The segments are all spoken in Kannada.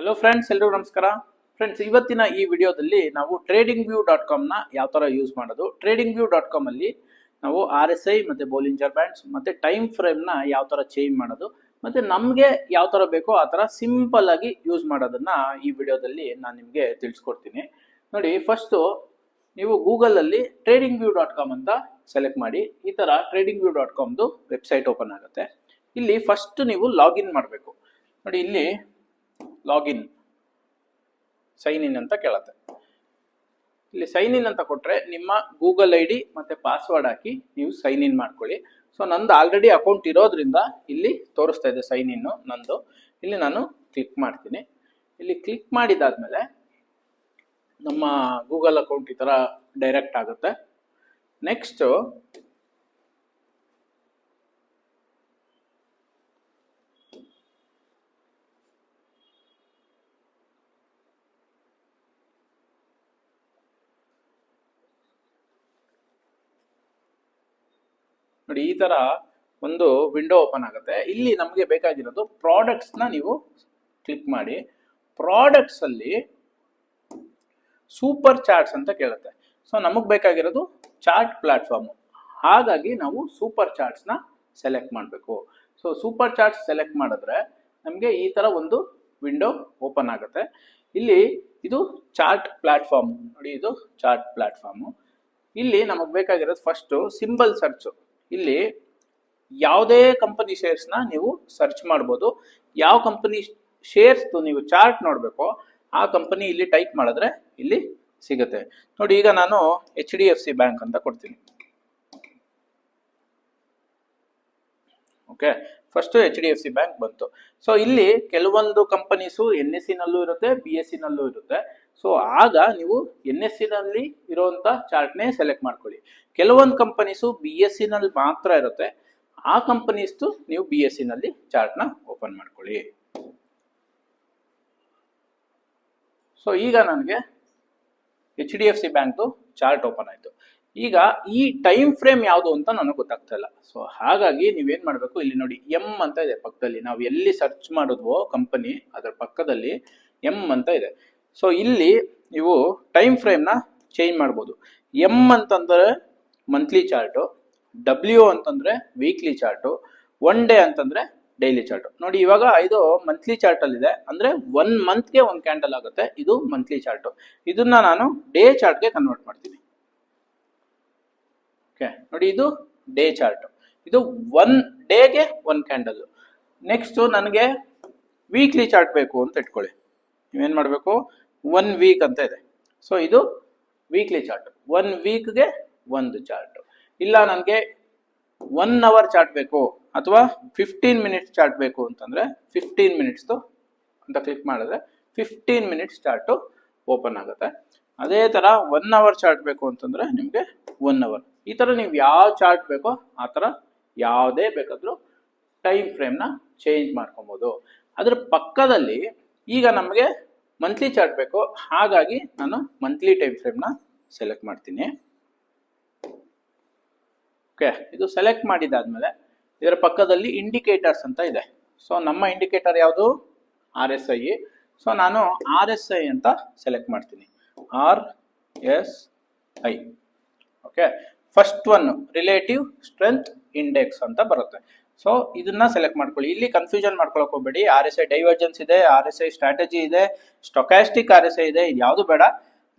ಹಲೋ ಫ್ರೆಂಡ್ಸ್ ಎಲ್ರಿಗೂ ನಮಸ್ಕಾರ. ಫ್ರೆಂಡ್ಸ್ ಇವತ್ತಿನ ಈ ವಿಡಿಯೋದಲ್ಲಿ ನಾವು ಟ್ರೇಡಿಂಗ್ ವ್ಯೂ ಡಾಟ್ ಕಾಮ್ನ ಯಾವ ಥರ ಯೂಸ್ ಮಾಡೋದು? ಟ್ರೇಡಿಂಗ್ ವ್ಯೂ ಡಾಟ್ ಕಾಮಲ್ಲಿ ನಾವು ಆರ್ ಎಸ್ ಐ ಮತ್ತು ಬೋಲಿಂಜರ್ ಬ್ಯಾಂಡ್ಸ್ ಮತ್ತು ಟೈಮ್ ಫ್ರೇಮ್ನ ಯಾವ ಥರ ಚೇಂಜ್ ಮಾಡೋದು ಮತ್ತು ನಮಗೆ ಯಾವ ಥರ ಬೇಕೋ ಆ ಥರ ಸಿಂಪಲ್ ಆಗಿ ಯೂಸ್ ಮಾಡೋದನ್ನು ಈ ವಿಡಿಯೋದಲ್ಲಿ ನಾನು ನಿಮಗೆ ತಿಳಿಸ್ಕೊಡ್ತೀನಿ. ನೋಡಿ ಫಸ್ಟು ನೀವು ಗೂಗಲಲ್ಲಿ ಟ್ರೇಡಿಂಗ್ ವ್ಯೂ ಡಾಟ್ ಕಾಮ್ ಅಂತ ಸೆಲೆಕ್ಟ್ ಮಾಡಿ, ಈ ಥರ ಟ್ರೇಡಿಂಗ್ ವ್ಯೂ ಡಾಟ್ ಕಾಮ್ದು ವೆಬ್ಸೈಟ್ ಓಪನ್ ಆಗುತ್ತೆ. ಇಲ್ಲಿ ಫಸ್ಟ್ ನೀವು ಲಾಗಿನ್ ಮಾಡಬೇಕು. ನೋಡಿ, ಇಲ್ಲಿ ಲಾಗಿನ್ ಸೈನ್ ಇನ್ ಅಂತ ಕೇಳತ್ತೆ. ಇಲ್ಲಿ ಸೈನ್ ಇನ್ ಅಂತ ಕೊಟ್ರೆ ನಿಮ್ಮ ಗೂಗಲ್ ಐ ಡಿ ಮತ್ತೆ ಪಾಸ್ವರ್ಡ್ ಹಾಕಿ ನೀವು ಸೈನ್ ಇನ್ ಮಾಡ್ಕೊಳ್ಳಿ. ಸೊ ನಂದು ಆಲ್ರೆಡಿ ಅಕೌಂಟ್ ಇರೋದ್ರಿಂದ ಇಲ್ಲಿ ತೋರಿಸ್ತಾ ಇದೆ ಸೈನ್ ಇನ್ನು ನಂದು. ಇಲ್ಲಿ ನಾನು ಕ್ಲಿಕ್ ಮಾಡ್ತೀನಿ. ಇಲ್ಲಿ ಕ್ಲಿಕ್ ಮಾಡಿದಾದ್ಮೇಲೆ ನಮ್ಮ ಗೂಗಲ್ ಅಕೌಂಟ್ ಈ ಥರ ಡೈರೆಕ್ಟ್ ಆಗುತ್ತೆ. ನೆಕ್ಸ್ಟು ನೋಡಿ, ಈ ತರ ಒಂದು ವಿಂಡೋ ಓಪನ್ ಆಗುತ್ತೆ. ಇಲ್ಲಿ ನಮಗೆ ಬೇಕಾಗಿರೋದು ಪ್ರಾಡಕ್ಟ್ಸ್ನ ನೀವು ಕ್ಲಿಕ್ ಮಾಡಿ. ಪ್ರಾಡಕ್ಟ್ಸ್ ಅಲ್ಲಿ ಸೂಪರ್ ಚಾರ್ಟ್ಸ್ ಅಂತ ಕೇಳುತ್ತೆ. ಸೊ ನಮಗೆ ಬೇಕಾಗಿರೋದು ಚಾರ್ಟ್ ಪ್ಲಾಟ್ಫಾರ್ಮ್ ಹಾಗಾಗಿ ನಾವು ಸೂಪರ್ ಚಾರ್ಟ್ಸ್ನ ಸೆಲೆಕ್ಟ್ ಮಾಡಬೇಕು. ಸೊ ಸೂಪರ್ ಚಾರ್ಟ್ಸ್ ಸೆಲೆಕ್ಟ್ ಮಾಡಿದ್ರೆ ನಮಗೆ ಈ ತರ ಒಂದು ವಿಂಡೋ ಓಪನ್ ಆಗುತ್ತೆ. ಇಲ್ಲಿ ಇದು ಚಾರ್ಟ್ ಪ್ಲಾಟ್ಫಾರ್ಮ್ ನೋಡಿ, ಇದು ಚಾರ್ಟ್ ಪ್ಲಾಟ್ಫಾರ್ಮು ಇಲ್ಲಿ ನಮಗೆ ಬೇಕಾಗಿರೋದು ಫಸ್ಟು ಸಿಂಬಲ್ ಸರ್ಚು ಇಲ್ಲಿ ಯಾವುದೇ ಕಂಪನಿ ಶೇರ್ಸ್ನ ನೀವು ಸರ್ಚ್ ಮಾಡ್ಬೋದು. ಯಾವ ಕಂಪನಿ ಶೇರ್ಸ್ದು ನೀವು ಚಾರ್ಟ್ ನೋಡಬೇಕು, ಆ ಕಂಪನಿ ಇಲ್ಲಿ ಟೈಪ್ ಮಾಡಿದ್ರೆ ಇಲ್ಲಿ ಸಿಗುತ್ತೆ. ನೋಡಿ, ಈಗ ನಾನು H D F C bank ಅಂತ ಕೊಡ್ತೀನಿ. Okay first H D F C bank ಬಂತು. ಸೊ ಇಲ್ಲಿ ಕೆಲವೊಂದು ಕಂಪನೀಸು ಎನ್ ಎಸ್ ಸಿನಲ್ಲೂ ಇರುತ್ತೆ ಬಿ ಎಸ್ ಸಿನಲ್ಲೂ ಇರುತ್ತೆ. ಸೊ ಆಗ ನೀವು ಎನ್ ಎಸ್ ಸಿನಲ್ಲಿ ಇರುವಂತ ಚಾರ್ಟ್ನೇ ಸೆಲೆಕ್ಟ್ ಮಾಡ್ಕೊಳ್ಳಿ. ಕೆಲವೊಂದು ಕಂಪನೀಸು ಬಿ ಎಸ್ ಸಿನಲ್ಲಿ ಮಾತ್ರ ಇರುತ್ತೆ. ಆ ಕಂಪನೀಸ್ದು ನೀವು ಬಿ ಎಸ್ ಸಿನಲ್ಲಿ ಚಾರ್ಟ್ನ ಓಪನ್ ಮಾಡ್ಕೊಳ್ಳಿ. ಸೊ ಈಗ ನನಗೆ ಎಚ್ ಡಿ ಎಫ್ ಸಿ ಬ್ಯಾಂಕ್ದು ಚಾರ್ಟ್ ಓಪನ್ ಆಯಿತು. ಈಗ ಈ ಟೈಮ್ ಫ್ರೇಮ್ ಯಾವುದು ಅಂತ ನನಗೆ ಗೊತ್ತಾಗ್ತಾ ಇಲ್ಲ. ಸೊ ಹಾಗಾಗಿ ನೀವೇನು ಮಾಡಬೇಕು? ಇಲ್ಲಿ ನೋಡಿ ಎಂ ಅಂತ ಇದೆ ಪಕ್ಕದಲ್ಲಿ. ನಾವು ಎಲ್ಲಿ ಸರ್ಚ್ ಮಾಡಿದ್ವೋ ಕಂಪನಿ ಅದರ ಪಕ್ಕದಲ್ಲಿ ಎಂ ಅಂತ ಇದೆ. ಸೊ ಇಲ್ಲಿ ನೀವು ಟೈಮ್ ಫ್ರೇಮ್ನ ಚೇಂಜ್ ಮಾಡ್ಬೋದು. ಎಂ ಅಂತಂದರೆ ಮಂತ್ಲಿ ಚಾರ್ಟು ಡಬ್ಲ್ಯೂ ಅಂತಂದರೆ ವೀಕ್ಲಿ ಚಾರ್ಟು ಒನ್ ಡೇ ಅಂತಂದರೆ ಡೈಲಿ ಚಾರ್ಟ್ ನೋಡಿ, ಇವಾಗ ಇದು ಮಂತ್ಲಿ ಚಾರ್ಟ್ ಅಲ್ಲಿ ಇದೆ. ಅಂದ್ರೆ ಒನ್ ಮಂತ್ಗೆ ಒಂದು ಕ್ಯಾಂಡಲ್ ಆಗುತ್ತೆ. ಇದು ಮಂತ್ಲಿ ಚಾರ್ಟ್ ಇದನ್ನ ನಾನು ಡೇ ಚಾರ್ಟ್ಗೆ ಕನ್ವರ್ಟ್ ಮಾಡ್ತೀನಿ. ಓಕೆ ನೋಡಿ, ಇದು ಡೇ ಚಾರ್ಟ್ ಇದು ಒನ್ ಡೇಗೆ ಒನ್ ಕ್ಯಾಂಡಲ್ ನೆಕ್ಸ್ಟ್ ನನಗೆ ವೀಕ್ಲಿ ಚಾರ್ಟ್ ಬೇಕು ಅಂತ ಇಟ್ಕೊಳ್ಳಿ. ನೀವೇನು ಮಾಡಬೇಕು? ಒನ್ ವೀಕ್ ಅಂತ ಇದೆ. ಸೊ ಇದು ವೀಕ್ಲಿ ಚಾರ್ಟ್ ಒನ್ ವೀಕ್ಗೆ ಒಂದು ಚಾರ್ಟ್ ಇಲ್ಲ ನನಗೆ ಒನ್ ಅವರ್ ಚಾರ್ಟ್ ಬೇಕು ಅಥವಾ ಫಿಫ್ಟೀನ್ ಮಿನಿಟ್ಸ್ ಚಾರ್ಟ್ ಬೇಕು ಅಂತಂದ್ರೆ ಫಿಫ್ಟೀನ್ ಮಿನಿಟ್ಸ್ದು ಅಂತ ಕ್ಲಿಕ್ ಮಾಡಿದ್ರೆ ಫಿಫ್ಟೀನ್ ಮಿನಿಟ್ಸ್ ಚಾರ್ಟು ಓಪನ್ ಆಗುತ್ತೆ. ಅದೇ ಥರ ಒನ್ ಅವರ್ ಚಾರ್ಟ್ ಬೇಕು ಅಂತಂದ್ರೆ ನಿಮಗೆ ಒನ್ ಅವರ್ ಈ ಥರ ನೀವು ಯಾವ ಚಾರ್ಟ್ ಬೇಕೋ ಆ ಥರ ಯಾವುದೇ ಬೇಕಾದರೂ ಟೈಮ್ ಫ್ರೇಮ್ನ ಚೇಂಜ್ ಮಾಡ್ಕೊಬೋದು. ಅದ್ರ ಪಕ್ಕದಲ್ಲಿ ಈಗ ನಮಗೆ ಮಂತ್ಲಿ ಚಾರ್ಟ್ ಬೇಕು. ಹಾಗಾಗಿ ನಾನು ಮಂತ್ಲಿ ಟೈಮ್ ಫ್ರೇಮ್ನ ಸೆಲೆಕ್ಟ್ ಮಾಡ್ತೀನಿ. ಓಕೆ ಇದು ಸೆಲೆಕ್ಟ್ ಮಾಡಿದಾದ್ಮೇಲೆ ಇದರ ಪಕ್ಕದಲ್ಲಿ ಇಂಡಿಕೇಟರ್ಸ್ ಅಂತ ಇದೆ. ಸೊ ನಮ್ಮ ಇಂಡಿಕೇಟರ್ ಯಾವುದು? ಆರ್ ಎಸ್ ಐ ಸೊ ನಾನು ಆರ್ ಎಸ್ ಐ ಅಂತ ಸೆಲೆಕ್ಟ್ ಮಾಡ್ತೀನಿ. R S I okay first one relative strength index ಅಂತ ಬರುತ್ತೆ. ಸೊ ಇದನ್ನ ಸೆಲೆಕ್ಟ್ ಮಾಡ್ಕೊಳ್ಳಿ. ಇಲ್ಲಿ ಕನ್ಫ್ಯೂಷನ್ ಮಾಡ್ಕೊಳಕ್ ಹೋಗ್ಬೇಡಿ. ಆರ್ ಎಸ್ ಐ ಡೈವರ್ಜೆನ್ಸ್ ಇದೆ ಆರ್ ಎಸ್ ಐ ಸ್ಟ್ರಾಟಜಿ ಇದೆ ಸ್ಟೊಕ್ಯಾಸ್ಟಿಕ್ ಆರ್ ಎಸ್ ಐ ಇದೆ, ಇದು ಯಾವುದು ಬೇಡ.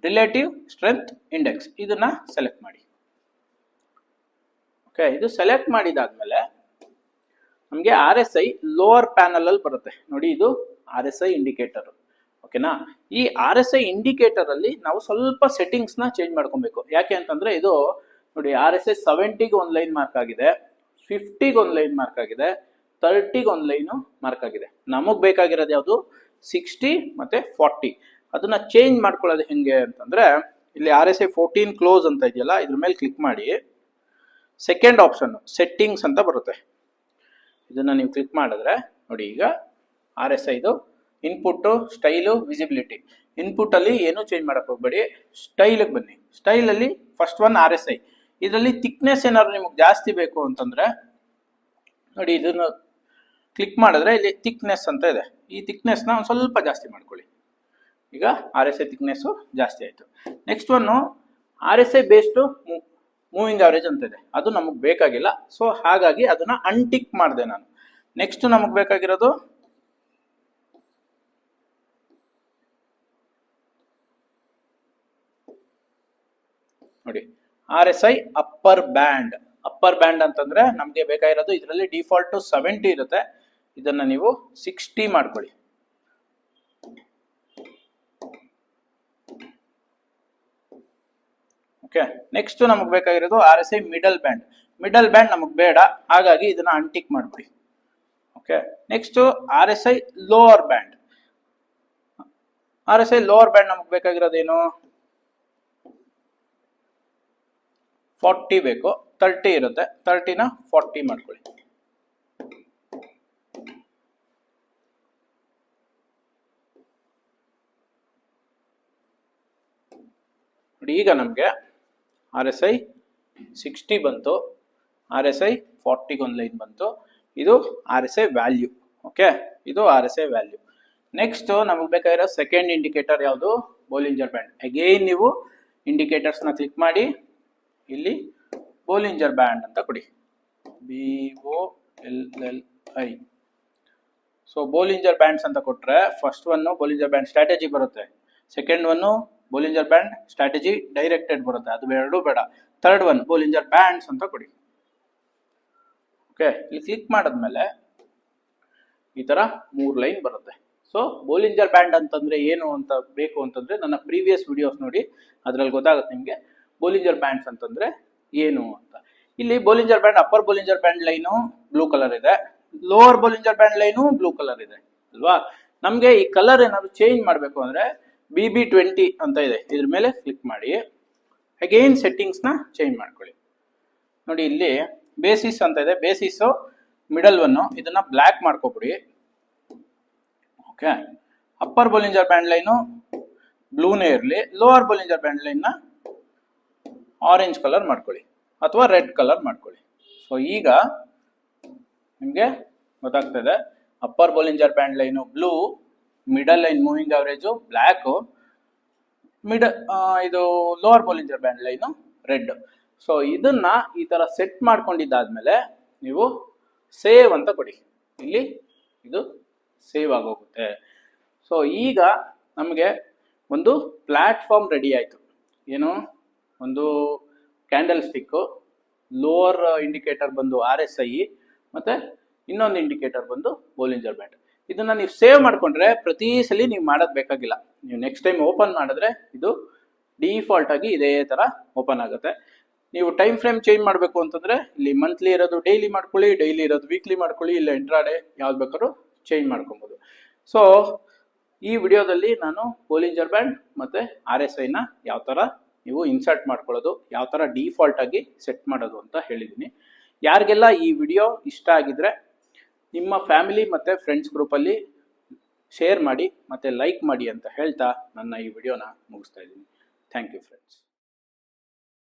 ರಿಲೇಟಿವ್ ಸ್ಟ್ರೆಂತ್ ಇಂಡೆಕ್ಸ್ ಇದನ್ನ ಸೆಲೆಕ್ಟ್ ಮಾಡಿ. ಓಕೆ ಇದು ಸೆಲೆಕ್ಟ್ ಮಾಡಿದಾದ್ಮೇಲೆ ನಮಗೆ R S I lower panel ಅಲ್ಲಿ ಬರುತ್ತೆ. ನೋಡಿ, ಇದು ಆರ್ ಎಸ್ ಐ ಇಂಡಿಕೇಟರ್ ಓಕೆನಾ ಈ ಆರ್ ಎಸ್ ಐ ಇಂಡಿಕೇಟರ್ ಅಲ್ಲಿ ನಾವು ಸ್ವಲ್ಪ ಸೆಟ್ಟಿಂಗ್ಸ್ನ ಚೇಂಜ್ ಮಾಡ್ಕೊಬೇಕು. ಯಾಕೆ ಅಂತಂದ್ರೆ ಇದು, ನೋಡಿ ಆರ್ ಎಸ್ ಐ ಸೆವೆಂಟಿಗೆ ಒಂದು ಲೈನ್ ಮಾರ್ಕ್ ಆಗಿದೆ. ಫಿಫ್ಟಿಗೆ ಒಂದು ಲೈನ್ ಮಾರ್ಕ್ ಆಗಿದೆ ತರ್ಟಿಗೆ ಒಂದು ಲೈನು ಮಾರ್ಕ್ ಆಗಿದೆ. ನಮಗೆ ಬೇಕಾಗಿರೋದು ಯಾವುದು? ಸಿಕ್ಸ್ಟಿ ಮತ್ತೆ ಫಾರ್ಟಿ ಅದನ್ನ ಚೇಂಜ್ ಮಾಡ್ಕೊಳ್ಳೋದು ಹೆಂಗೆ ಅಂತಂದ್ರೆ, ಇಲ್ಲಿ R S I fourteen close ಅಂತ ಇದೆಯಲ್ಲ, ಇದ್ರ ಮೇಲೆ ಕ್ಲಿಕ್ ಮಾಡಿ. ಸೆಕೆಂಡ್ ಆಪ್ಷನ್ ಸೆಟ್ಟಿಂಗ್ಸ್ ಅಂತ ಬರುತ್ತೆ. ಇದನ್ನ ನೀವು ಕ್ಲಿಕ್ ಮಾಡಿದ್ರೆ, ನೋಡಿ ಈಗ ಆರ್ ಎಸ್ ಐದು ಇನ್ಪುಟ್ಟು ಸ್ಟೈಲು ವಿಸಿಬಿಲಿಟಿ ಇನ್ಪುಟ್ ಅಲ್ಲಿ ಏನು ಚೇಂಜ್ ಮಾಡಕ್ ಹೋಗ್ಬೇಡಿ? ಸ್ಟೈಲಿಗೆ ಬನ್ನಿ. ಸ್ಟೈಲಲ್ಲಿ first one R S I ಇದರಲ್ಲಿ ಥಿಕ್ನೆಸ್ ಏನಾದ್ರು ನಿಮಗೆ ಜಾಸ್ತಿ ಬೇಕು ಅಂತಂದ್ರೆ, ನೋಡಿ ಇದನ್ನು ಕ್ಲಿಕ್ ಮಾಡಿದ್ರೆ ಇಲ್ಲಿ ಥಿಕ್ನೆಸ್ ಅಂತ ಇದೆ. ಈ ಥಿಕ್ನೆಸ್ನ ಒಂದು ಸ್ವಲ್ಪ ಜಾಸ್ತಿ ಮಾಡ್ಕೊಳ್ಳಿ. ಈಗ ಆರ್ ಎಸ್ ಐ ಥಿಕ್ನೆಸ್ಸು ಜಾಸ್ತಿ ಆಯಿತು. Next one R S I based moving average ಅಂತ ಇದೆ. ಅದು ನಮಗೆ ಬೇಕಾಗಿಲ್ಲ. ಸೊ ಹಾಗಾಗಿ ಅದನ್ನು ಅನ್ಟಿಕ್ ಮಾಡಿದೆ ನಾನು. ನೆಕ್ಸ್ಟ್ ನಮಗೆ ಬೇಕಾಗಿರೋದು, ನೋಡಿ. R S I upper band upper band ಅಂತಂದ್ರೆ ನಮಗೆ ಬೇಕಾಗಿರೋದು ಇದರಲ್ಲಿ ಡಿಫಾಲ್ಟ್ ಸೆವೆಂಟಿ ಇರುತ್ತೆ. ಇದನ್ನ ನೀವು ಸಿಕ್ಸ್ಟಿ ಮಾಡ್ಕೊಳ್ಳಿ. ಓಕೆ ನೆಕ್ಸ್ಟ್ ನಮಗೆ ಬೇಕಾಗಿರೋದು R S I middle band middle band ನಮಗೆ ಬೇಡ, ಹಾಗಾಗಿ ಇದನ್ನ ಅಂಟಿಕ್ ಮಾಡ್ಬಿಡಿ okay next R S I lower band R S I lower band ನಮಗೆ ಬೇಕಾಗಿರೋದೇನು ಫಾರ್ಟಿ ಬೇಕು, ತರ್ಟಿ ಇರುತ್ತೆ. ತರ್ಟಿನ ಫಾರ್ಟಿ ಮಾಡ್ಕೊಳ್ಳಿ. ನೋಡಿ, ಈಗ ನಮಗೆ ಆರ್ ಎಸ್ ಐ ಸಿಕ್ಸ್ಟಿ ಬಂತು. ಆರ್ ಎಸ್ ಐ ಫಾರ್ಟಿಗೆ ಒಂದು ಲೈನ್ ಬಂತು. ಇದು R S I value okay ಇದು R S I value next ನಮಗೆ ಬೇಕಾಗಿರೋ ಸೆಕೆಂಡ್ ಇಂಡಿಕೇಟರ್ ಯಾವುದು? ಬೋಲಿಂಜರ್ ಬ್ಯಾಂಡ್ ಅಗೈನ್ ನೀವು ಇಂಡಿಕೇಟರ್ಸ್ನ ಕ್ಲಿಕ್ ಮಾಡಿ ಇಲ್ಲಿ ಬೋಲಿಂಜರ್ ಬ್ಯಾಂಡ್ ಅಂತ ಕೊಡಿ. B O L L I so Bollinger bands ಅಂತ ಕೊಟ್ಟರೆ first one Bollinger band strategy ಬರುತ್ತೆ. Second one Bollinger band strategy directed ಬರುತ್ತೆ. ಅದು ಎರಡೂ ಬೇಡ. ಥರ್ಡ್ ಒನ್ ಬೋಲಿಂಜರ್ ಬ್ಯಾಂಡ್ಸ್ ಅಂತ ಕೊಡಿ. ಓಕೆ ಇಲ್ಲಿ ಕ್ಲಿಕ್ ಮಾಡಿದ್ಮೇಲೆ ಈ ಥರ ಮೂರು ಲೈನ್ ಬರುತ್ತೆ. ಸೊ ಬೋಲಿಂಜರ್ ಬ್ಯಾಂಡ್ ಅಂತಂದ್ರೆ ಏನು ಅಂತ ಬೇಕು ಅಂತಂದ್ರೆ ನನ್ನ ಪ್ರೀವಿಯಸ್ ವಿಡಿಯೋಸ್ ನೋಡಿ. ಅದ್ರಲ್ಲಿ ಗೊತ್ತಾಗುತ್ತೆ ನಿಮಗೆ. ಬೋಲಿಂಜರ್ ಬ್ಯಾಂಡ್ಸ್ ಅಂತಂದ್ರೆ ಏನು ಅಂತ. ಇಲ್ಲಿ Bollinger band upper Bollinger band line blue colour ಇದೆ. Lower Bollinger band line blue colour ಇದೆ, ಅಲ್ವಾ? ನಮಗೆ ಈ ಕಲರ್ ಏನಾದ್ರು ಚೇಂಜ್ ಮಾಡಬೇಕು ಅಂದ್ರೆ ಬಿ ಬಿ ಟ್ವೆಂಟಿ ಅಂತ ಇದೆ. ಇದ್ರ ಮೇಲೆ ಕ್ಲಿಕ್ ಮಾಡಿ. ಅಗೈನ್ ಸೆಟ್ಟಿಂಗ್ಸ್ನ ಚೇಂಜ್ ಮಾಡ್ಕೊಳ್ಳಿ. ನೋಡಿ ಇಲ್ಲಿ ಬೇಸಿಸ್ ಅಂತ ಇದೆ. ಬೇಸಿಸ್ ಮಿಡಲ್ ಒನ್ನು ಇದನ್ನ black ಮಾಡ್ಕೊಬಿಡಿ. Okay upper Bollinger band line ಬ್ಲೂನೇ ಇರಲಿ. ಲೋವರ್ ಬೋಲಿಂಜರ್ ಬ್ಯಾಂಡ್ ಲೈನ್ನ ಆರೆಂಜ್ ಕಲರ್ ಮಾಡ್ಕೊಳ್ಳಿ ಅಥವಾ ರೆಡ್ ಕಲರ್ ಮಾಡ್ಕೊಳ್ಳಿ. ಸೊ ಈಗ ನಿಮಗೆ ಗೊತ್ತಾಗ್ತದೆ upper Bollinger band line blue middle line moving average black mid ಇದು lower Bollinger band line red so ಇದನ್ನ ಈ ತರ ಸೆಟ್ ಮಾಡ್ಕೊಂಡಿದ್ದಾದ್ಮೇಲೆ ನೀವು ಸೇವ್ ಅಂತ ಕೊಡಿ. ಇಲ್ಲಿ ಇದು ಸೇವ್ ಆಗೋಗುತ್ತೆ. ಸೊ ಈಗ ನಮಗೆ ಒಂದು ಪ್ಲಾಟ್ಫಾರ್ಮ್ ರೆಡಿ ಆಯಿತು. ಏನು? ಒಂದು ಕ್ಯಾಂಡಲ್ ಸ್ಟಿಕ್ಕು ಲೋವರ್ ಇಂಡಿಕೇಟರ್ ಬಂದು ಆರ್ ಎಸ್ ಐ ಮತ್ತೆ ಇನ್ನೊಂದು ಇಂಡಿಕೇಟರ್ ಬಂದು ಬೋಲಿಂಜರ್ ಬ್ಯಾಂಡ್ ಇದನ್ನ ನೀವು ಸೇವ್ ಮಾಡಿಕೊಂಡ್ರೆ ಪ್ರತಿ ಸಲ ನೀವು ಮಾಡೋದು ಬೇಕಾಗಿಲ್ಲ. ನೀವು ನೆಕ್ಸ್ಟ್ ಟೈಮ್ ಓಪನ್ ಮಾಡಿದ್ರೆ ಇದು ಡಿಫಾಲ್ಟ್ ಆಗಿ ಇದೇ ತರ ಓಪನ್ ಆಗುತ್ತೆ. ನೀವು ಟೈಮ್ ಫ್ರೇಮ್ ಚೇಂಜ್ ಮಾಡಬೇಕು ಅಂತಂದ್ರೆ ಇಲ್ಲಿ ಮಂತ್ಲಿ ಇರೋದು ಡೈಲಿ ಮಾಡ್ಕೊಳ್ಳಿ ಡೈಲಿ ಇರೋದು ವೀಕ್ಲಿ ಮಾಡ್ಕೊಳ್ಳಿ, ಇಲ್ಲ ಇಂಟ್ರಾಡೇ ಯಾವ್ದು ಬೇಕಾದ್ರೂ ಚೇಂಜ್ ಮಾಡ್ಕೊಬೋದು. ಸೊ ಈ ವಿಡಿಯೋದಲ್ಲಿ ನಾನು ಬೋಲಿಂಜರ್ ಬ್ಯಾಂಡ್ ಮತ್ತೆ ಆರ್ ಎಸ್ ಐನ ಯಾವ ಥರ ನೀವು ಇನ್ಸರ್ಟ್ ಮಾಡ್ಕೊಳ್ಳೋದು, ಯಾವ ಥರ ಡಿಫಾಲ್ಟ್ ಆಗಿ ಸೆಟ್ ಮಾಡೋದು ಅಂತ ಹೇಳಿದ್ದೀನಿ ಯಾರಿಗೆಲ್ಲ ಈ ವಿಡಿಯೋ ಇಷ್ಟ ಆಗಿದ್ರೆ ನಿಮ್ಮ ಫ್ಯಾಮಿಲಿ ಮತ್ತು ಫ್ರೆಂಡ್ಸ್ ಗ್ರೂಪಲ್ಲಿ ಶೇರ್ ಮಾಡಿ, ಮತ್ತು ಲೈಕ್ ಮಾಡಿ ಅಂತ ಹೇಳ್ತಾ ನನ್ನ ಈ ವಿಡಿಯೋನ ಮುಗಿಸ್ತಾ ಇದ್ದೀನಿ. Thank you friends